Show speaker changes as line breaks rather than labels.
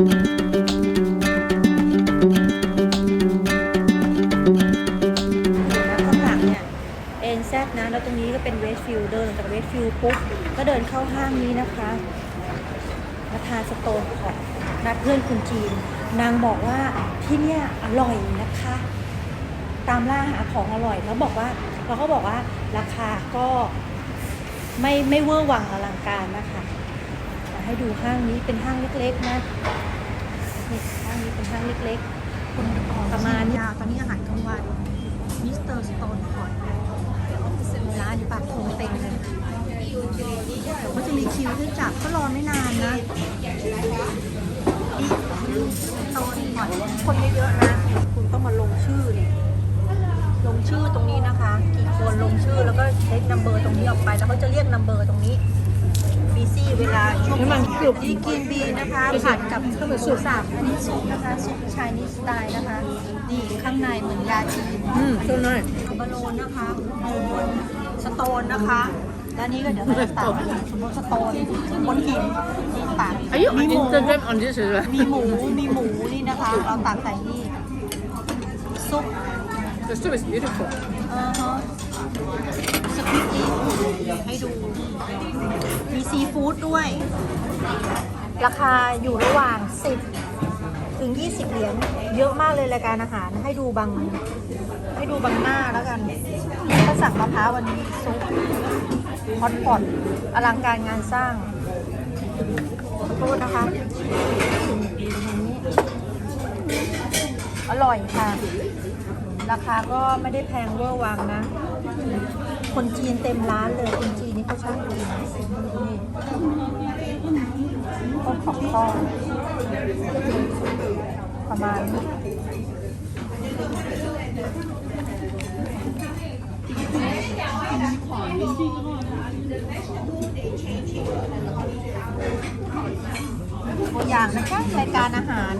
ข้างหลังเนี่ยเอ็นแซนะ แล้วตรงนี้ก็เป็นเวสฟิลเดินจากเวสฟิลปุ๊บ ก็เดินเข้าห้างนี้นะคะมาทานสโตนของนัดเพื่อนคนจีน นางบอกว่าที่เนี่ยอร่อยนะคะ ตามล่าหาของอร่อยแล้วบอกว่าเราก็บอกว่าราคาก็ไม่ไม่เวอร์วังอลังการนะคะแต่ให้ดูห้างนี้เป็นห้างเล็กๆนะ นี่ห้างนี้เป็นห้างเล็กๆคนประมาณยาวตอนนี้อาหารกลางวันมิสเตอร์สโตนคอร์ร้านปากทงเต็งเลยเดี๋ยวก็จะมีคิวให้จับก็รอไม่นานนะนี่สโตนคอร์คนเยอะๆนะ คุณต้องมาลงชื่อเนี่ยลงชื่อตรงนี้นะคะ กี่คนลงชื่อแล้วก็เช็คนัมเบอร์ตรงนี้ออกไป แล้วเขาจะเรียกนัมเบอร์ตรงนี้ บีซี่เวลาช่วง
น้ำมันกรุบ
นี่กินบีนะคะผัดกับข้าวเหนียวสุสับอันนี้ซุปนะคะซุปชายนิสไตล์นะคะนี่ข้างในเหมือนยาจีน
อืมช่วยหน่อย
บาโลนนะคะโอ้บนสโตนนะคะแล้วนี้ก็เดี๋ยวเราจะตักสมมติสโตนบนหินนี่ตัก
Are you
มี
on
หมู
Instagram on this as well?
มีหมูมีหมูนี่นะคะ เราตักใส่นี่ซุป
The soup is beautiful.
อ่า ดด้วย ราคาอยู่ระหว่าง 10 ถึง 20 เหรียญเยอะมากเลยรายการอาหารให้ดูบางให้ดูบางหน้าแล้วกันถ้าสั่งมะพร้าววันนี้ซุปฮอตพอตอลังการงานสร้างขอโทษนะคะ อร่อยค่ะ ราคาก็ไม่ได้แพงเวอร์วังนะ คนจีนเต็มร้านเลย คนจีนนี่เขาช่างดีนนี่ ต้นของทอประมาณตัวอย่างนะคะรายการอาหาร